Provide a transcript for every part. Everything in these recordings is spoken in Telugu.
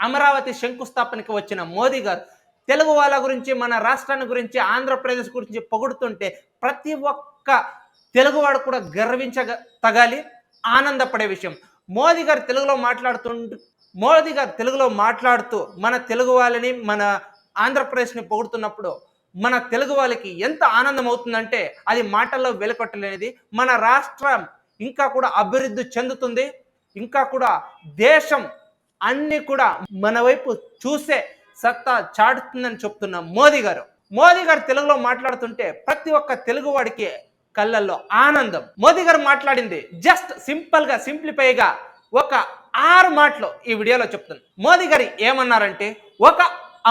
అమరావతి శంకుస్థాపనకి వచ్చిన మోదీ గారు తెలుగు వాళ్ళ గురించి మన రాష్ట్రాన్ని గురించి ఆంధ్రప్రదేశ్ గురించి పొగుడుతుంటే ప్రతి ఒక్క తెలుగువాడు కూడా గర్వించగ తగాలి ఆనందపడే విషయం. మోదీ గారు తెలుగులో మాట్లాడుతుంటూ మోదీ గారు తెలుగులో మాట్లాడుతూ మన తెలుగు వాళ్ళని మన ఆంధ్రప్రదేశ్ని పొగుడుతున్నప్పుడు మన తెలుగు వాళ్ళకి ఎంత ఆనందం అవుతుందంటే అది మాటల్లో వెలుకొట్టలేనిది. మన రాష్ట్రం ఇంకా కూడా అభివృద్ధి చెందుతుంది ఇంకా కూడా దేశం అన్ని కూడా మన వైపు చూసే సత్తా చాటుతుందని చెప్తున్న మోదీ గారు. మోదీ గారు తెలుగులో మాట్లాడుతుంటే ప్రతి ఒక్క తెలుగు వాడికి కళ్ళల్లో ఆనందం. మోదీ గారు మాట్లాడింది జస్ట్ సింపుల్గా సింప్లిఫైగా ఒక ఆరు మాటలు ఈ వీడియోలో చెప్తుంది మోదీ గారు ఏమన్నారంటే ఒక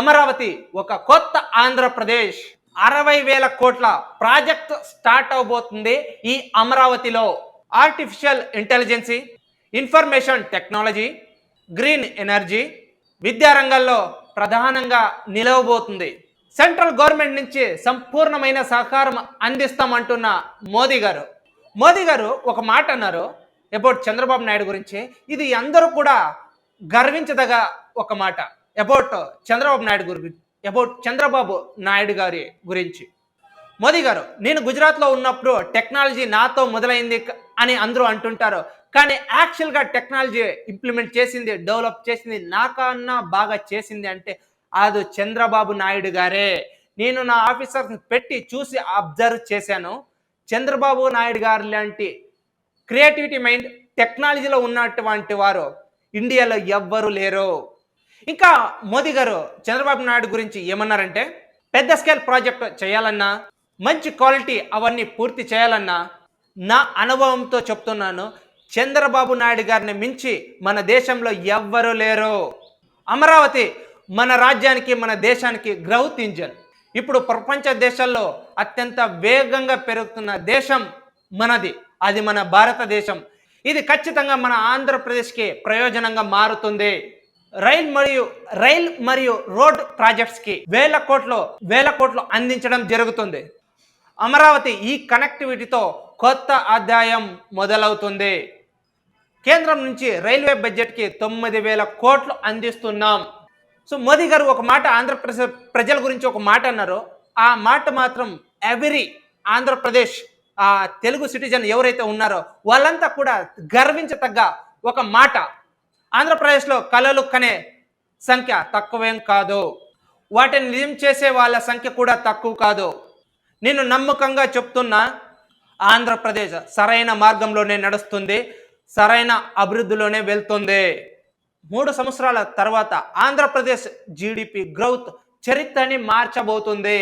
అమరావతి ఒక కొత్త ఆంధ్రప్రదేశ్ అరవై వేల కోట్ల ప్రాజెక్ట్ స్టార్ట్ అవబోతుంది ఈ అమరావతిలో. Artificial intelligence information technology green energy విద్యారంగంలో ప్రధానంగా నిలవబోతుంది. సెంట్రల్ గవర్నమెంట్ నుంచి సంపూర్ణమైన సహకారం అందిస్తామంటున్న మోదీ గారు. మోదీ గారు ఒక మాట అన్నారు. అబౌట్ చంద్రబాబు నాయుడు గురించి. ఇది అందరూ కూడా గర్వించదగ ఒక మాట. అబౌట్ చంద్రబాబు నాయుడు గురించి అబౌట్ చంద్రబాబు నాయుడు గారి గురించి. మోదీ గారు నేను గుజరాత్లో ఉన్నప్పుడు టెక్నాలజీ నాతో మొదలైంది అని అందరూ అంటుంటారు. కానీ యాక్చువల్గా టెక్నాలజీ ఇంప్లిమెంట్ చేసింది డెవలప్ చేసింది నాకన్నా బాగా చేసింది అంటే అది చంద్రబాబు నాయుడు గారే. నేను నా ఆఫీసర్ని పెట్టి చూసి అబ్జర్వ్ చేశాను. చంద్రబాబు నాయుడు గారు లాంటి క్రియేటివిటీ మైండ్ టెక్నాలజీలో ఉన్నటువంటి వారు ఇండియాలో ఎవ్వరు లేరు. ఇంకా మోదీ గారు చంద్రబాబు నాయుడు గురించి ఏమన్నారంటే పెద్ద స్కేల్ ప్రాజెక్ట్ చేయాలన్నా మంచి క్వాలిటీ అవన్నీ పూర్తి చేయాలన్నా నా అనుభవంతో చెప్తున్నాను చంద్రబాబు నాయుడు గారిని మించి మన దేశంలో ఎవ్వరు లేరు. అమరావతి మన రాజ్యానికి మన దేశానికి గ్రౌత్ ఇంజన్ ఇప్పుడు ప్రపంచ దేశాల్లో అత్యంత వేగంగా పెరుగుతున్న దేశం మనది. అది మన భారతదేశం. ఇది ఖచ్చితంగా మన ఆంధ్రప్రదేశ్కి ప్రయోజనంగా మారుతుంది. రైల్ మరియు రైల్ మరియు రోడ్ ప్రాజెక్ట్స్కి వేల కోట్లు వేల కోట్లు అందించడం జరుగుతుంది. అమరావతి ఈ కనెక్టివిటీతో కొత్త అధ్యాయం మొదలవుతుంది. కేంద్రం నుంచి రైల్వే బడ్జెట్కి తొమ్మిది వేల కోట్లు అందిస్తున్నాం. సో మోదీ గారు ఒక మాట ఆంధ్రప్రదేశ్ ప్రజల గురించి ఒక మాట అన్నారు ఆ మాట మాత్రం ఎవరీ ఆంధ్రప్రదేశ్ ఆ తెలుగు సిటిజన్ ఎవరైతే ఉన్నారో వాళ్ళంతా కూడా గర్వించతగ్గ ఒక మాట. ఆంధ్రప్రదేశ్లో కళలు కనే సంఖ్య తక్కువేం కాదు. వాటిని నిజం చేసే వాళ్ళ సంఖ్య కూడా తక్కువ కాదు. నేను నమ్మకంగా చెప్తున్నా ఆంధ్రప్రదేశ్ సరైన మార్గంలోనే నడుస్తుంది సరైన అభివృద్ధిలోనే వెళ్తుంది. మూడు సంవత్సరాల తర్వాత ఆంధ్రప్రదేశ్ జీడిపి గ్రౌత్ చరిత్రని మార్చబోతుంది.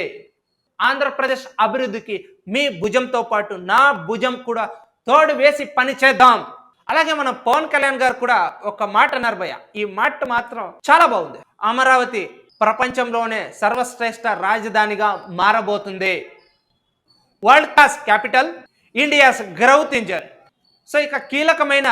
ఆంధ్రప్రదేశ్ అభివృద్ధికి మీ భుజంతో పాటు నా భుజం కూడా తోడు వేసి పని చేద్దాం అలాగే మన పవన్ కళ్యాణ్ గారు కూడా ఒక మాట నర్భయ ఈ మాట మాత్రం చాలా బాగుంది. అమరావతి ప్రపంచంలోనే సర్వశ్రేష్ఠ రాజధానిగా మారబోతుంది. World class capital India's growth engine. So ఇక కీలకమైన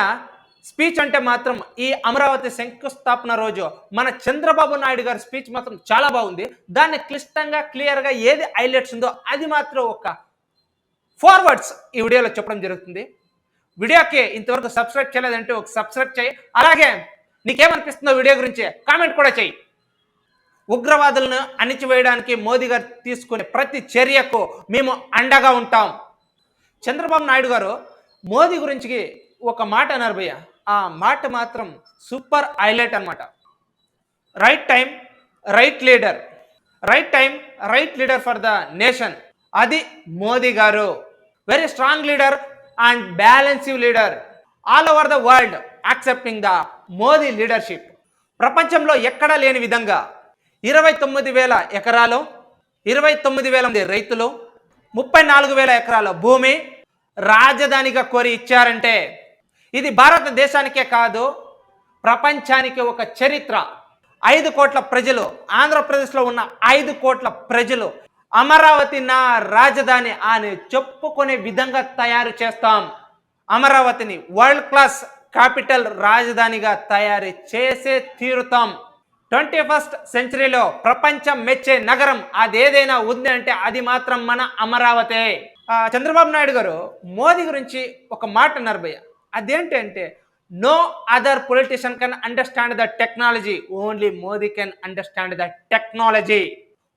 స్పీచ్ అంటే మాత్రం ఈ అమరావతి శంకుస్థాపన రోజు. మన చంద్రబాబు నాయుడు గారి స్పీచ్ మాత్రం చాలా బాగుంది. దాన్ని క్లిష్టంగా క్లియర్గా ఏది హైలైట్స్ ఉందో అది మాత్రం ఒక ఫార్వర్డ్స్ ఈ వీడియోలో చెప్పడం జరుగుతుంది. వీడియోకి ఇంతవరకు సబ్స్క్రైబ్ చేయలేదంటే ఒక సబ్స్క్రైబ్ చేయి. అలాగే నీకేమనిపిస్తుందో వీడియో గురించి కామెంట్ కూడా చేయి. ఉగ్రవాదులను అణిచివేయడానికి మోదీ గారు తీసుకునే ప్రతి చర్యకు మేము అండగా ఉంటాం. చంద్రబాబు నాయుడు గారు మోదీ గురించి ఒక మాట అన్నారు భయ్య. ఆ మాట మాత్రం సూపర్ హైలైట్ అన్నమాట. Right time right leader. Right time right leader for the nation. అది Modi garu. Very strong leader and balanced leader. All over the world accepting the Modi leadership. ప్రపంచంలో ఎక్కడా లేని విధంగా ఇరవై తొమ్మిది వేల ఎకరాలు ఇరవై తొమ్మిది వేల మంది రైతులు ముప్పై నాలుగు వేల ఎకరాల భూమి రాజధానిగా కోరి ఇచ్చారంటే ఇది భారతదేశానికే కాదు ప్రపంచానికి ఒక చరిత్ర. ఐదు కోట్ల ప్రజలు ఆంధ్రప్రదేశ్లో ఉన్న ఐదు కోట్ల ప్రజలు అమరావతి నా రాజధాని అని చెప్పుకునే విధంగా తయారు చేస్తాం. అమరావతిని వరల్డ్ క్లాస్ క్యాపిటల్ రాజధానిగా తయారు చేసే తీరుతాం. ట్వంటీ ఫస్ట్ సెంచరీలో ప్రపంచం మెచ్చే నగరం అదేదైనా ఉంది అంటే అది మాత్రం మన అమరావతే. చంద్రబాబు నాయుడు గారు మోదీ గురించి ఒక మాట అన్నారు భయ్య. అదేంటంటే no other politician can understand the technology only Modi can understand the technology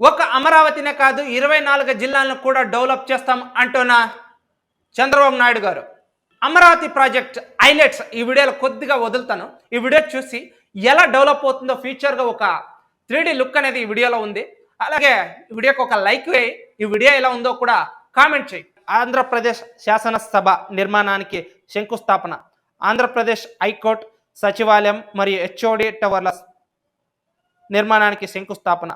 ఒక అమరావతినే కాదు ఇరవై నాలుగు జిల్లాలను కూడా డెవలప్ చేస్తాం అంటున్నా చంద్రబాబు నాయుడు గారు. అమరావతి ప్రాజెక్ట్ హైలైట్స్ ఈ వీడియోలో కొద్దిగా వదులుతాను. ఈ వీడియో చూసి ఎలా డెవలప్ అవుతుందో ఫ్యూచర్గా ఒక త్రీ లుక్ అనేది ఈ వీడియోలో ఉంది. అలాగే ఈ వీడియోకి ఒక లైక్ వేయి. ఈ వీడియో ఎలా ఉందో కూడా కామెంట్ చేయి. ఆంధ్రప్రదేశ్ శాసనసభ నిర్మాణానికి శంకుస్థాపన. ఆంధ్రప్రదేశ్ హైకోర్టు సచివాలయం మరియు హెచ్ఓడి టవర్ల నిర్మాణానికి శంకుస్థాపన.